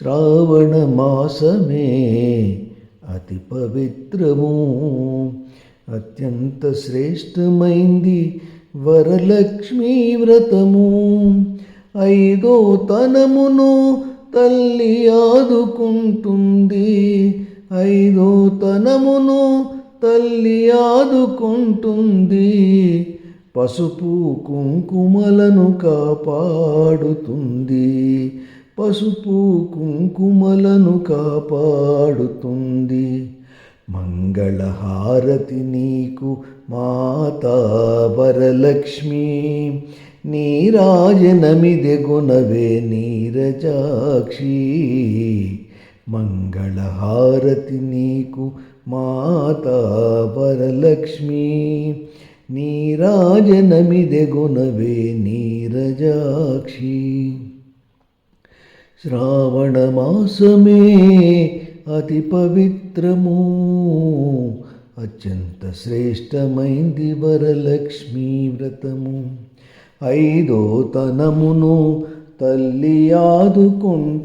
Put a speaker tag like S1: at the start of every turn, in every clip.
S1: శ్రావణ మాసమే అతి పవిత్రము. అత్యంత శ్రేష్టమైంది వరలక్ష్మీ వ్రతము. ఐదో తనమును తల్లి ఆదుకుంటుంది. ఐదో తనమును తల్లి ఆదుకుంటుంది. పసుపు కుంకుమలను కాపాడుతుంది. పసుపు కుంకుమలను కాపాడుతుంది. మంగళహారతి నీకు మాతా వరలక్ష్మి. నీరాజనమిదె గుణవే నీరజాక్షి. మంగళహారతి నీకు మాతా వరలక్ష్మి. నీరాజనమిదె గుణవే నీరజాక్షి. శ్రావణమాసమే అతి పవిత్రము. అత్యంత శ్రేష్టమైంది వరలక్ష్మీ వ్రతము. ఐదో తనమును తల్లి ఆదుకుంటుంది.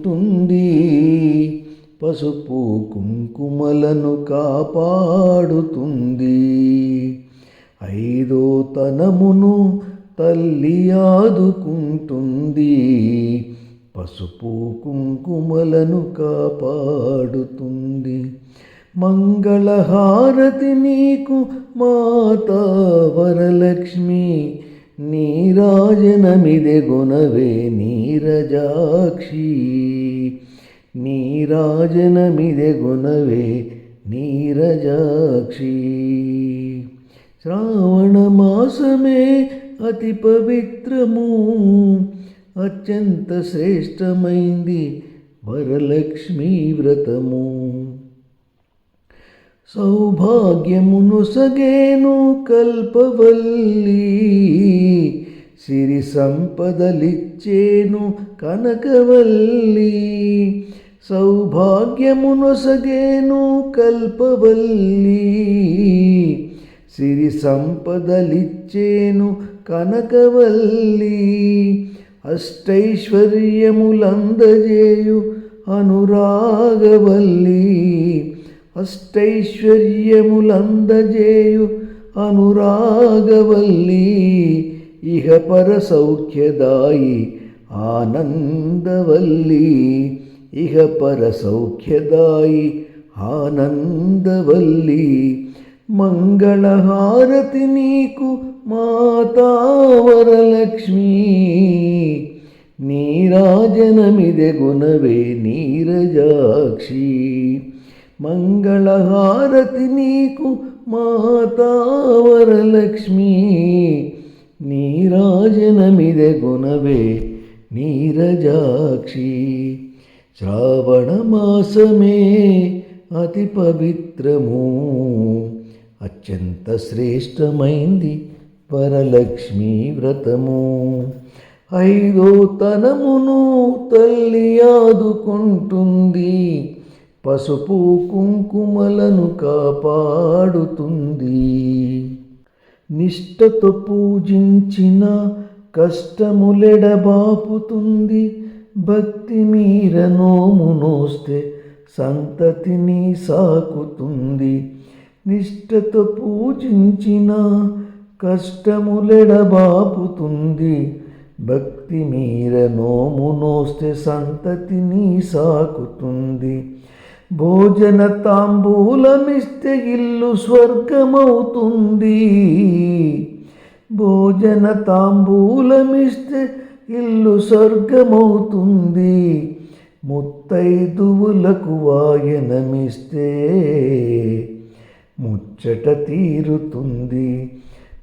S1: పసుపు కుంకుమలను కాపాడుతుంది. ఐదో తనమును తల్లి ఆదుకుంటుంది. పసుపు కుంకుమలను కాపాడుతుంది. మంగళహారతి నీకు మాతా వరలక్ష్మి నీరాజనమిదె గుణవే నీరజాక్షి నీరాజనమిదె గుణవే నీరజాక్షి శ్రావణ మాసమే అతి పవిత్రము. అత్యంత శ్రేష్టమైంది వరలక్ష్మీ వ్రతము. సౌభాగ్యమును సగేను కల్పవల్లి సిరి సంపదలిచ్చేను కనకవల్లి. సౌభాగ్యమును సగేను కల్పవల్లి సిరి సంపదలిచ్చేను కనకవల్లి. అష్టైశ్వర్యములందజేయు అనురాగవల్లి అష్టైశ్వర్యములందజేయు అనురాగవల్లి ఇహ పర సౌఖ్యదాయి ఆనందవల్లి ఇహ పర సౌఖ్యదాయి ఆనందవల్లి మంగళహారతి నీకు మాతా వరలక్ష్మి గుణవే నీరజాక్షి. మంగళహారతి నీకు మాతా వరలక్ష్మి నీరజాక్షి. శ్రావణమాసమే అతి పవిత్రము. అత్యంత శ్రేష్టమైంది వరలక్ష్మీ వ్రతము. ఐదో తనమును తల్లి ఆదుకుంటుంది. పసుపు కుంకుమలను కాపాడుతుంది. నిష్టతో పూజించిన కష్టములెడబాపుతుంది. భక్తి మీర నోమునోస్తే సంతతిని సాకుతుంది. నిష్టతో పూజించిన కష్టములెడబాపుతుంది. భక్తి మీర నోము నోస్తే సంతతిని సాకుతుంది. భోజన తాంబూలమిస్తే ఇల్లు స్వర్గమవుతుంది. భోజన తాంబూలమిస్తే ఇల్లు స్వర్గమవుతుంది. ముత్తైదువులకు వాయనమిస్తే ముచ్చట తీరుతుంది.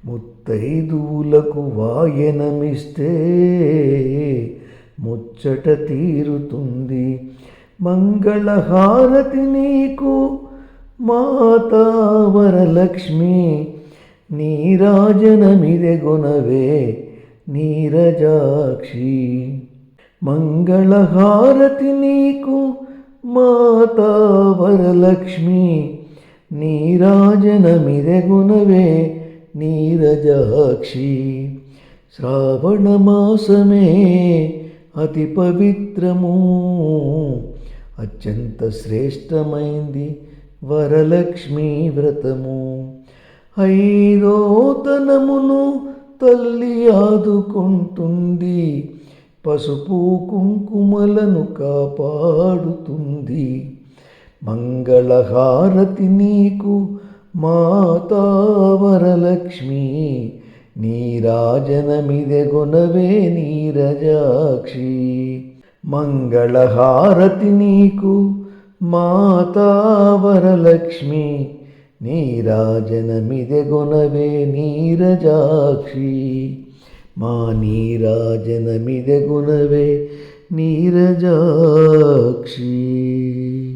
S1: ముత్తైదువులకు వాయనమిస్తే ముచ్చట తీరుతుంది. మంగళహారతి నీకు మాతావరలక్ష్మి వరలక్ష్మి నీరజాక్షి. మంగళహారతి నీకు మాతావరలక్ష్మి వరలక్ష్మి గుణవే నీరజాక్షి. శ్రావణమాసమే అతి పవిత్రము అత్యంత శ్రేష్టమైంది వరలక్ష్మీ వ్రతము. ఐదోతనమును తల్లి ఆదుకుంటుంది. పసుపు కుంకుమలను కాపాడుతుంది. మంగళహారతి నీకు మాతావరలక్ష్మి వరలక్ష్మి నీరాజనమిదెగొనవే నీరజాక్షి. మంగళహారతి నీకు మాతావరలక్ష్మి వరలక్ష్మి నీరాజనమిదెగొనవే నీరజాక్షి. మా నీరాజనమిదెగునవే నీరజాక్షి.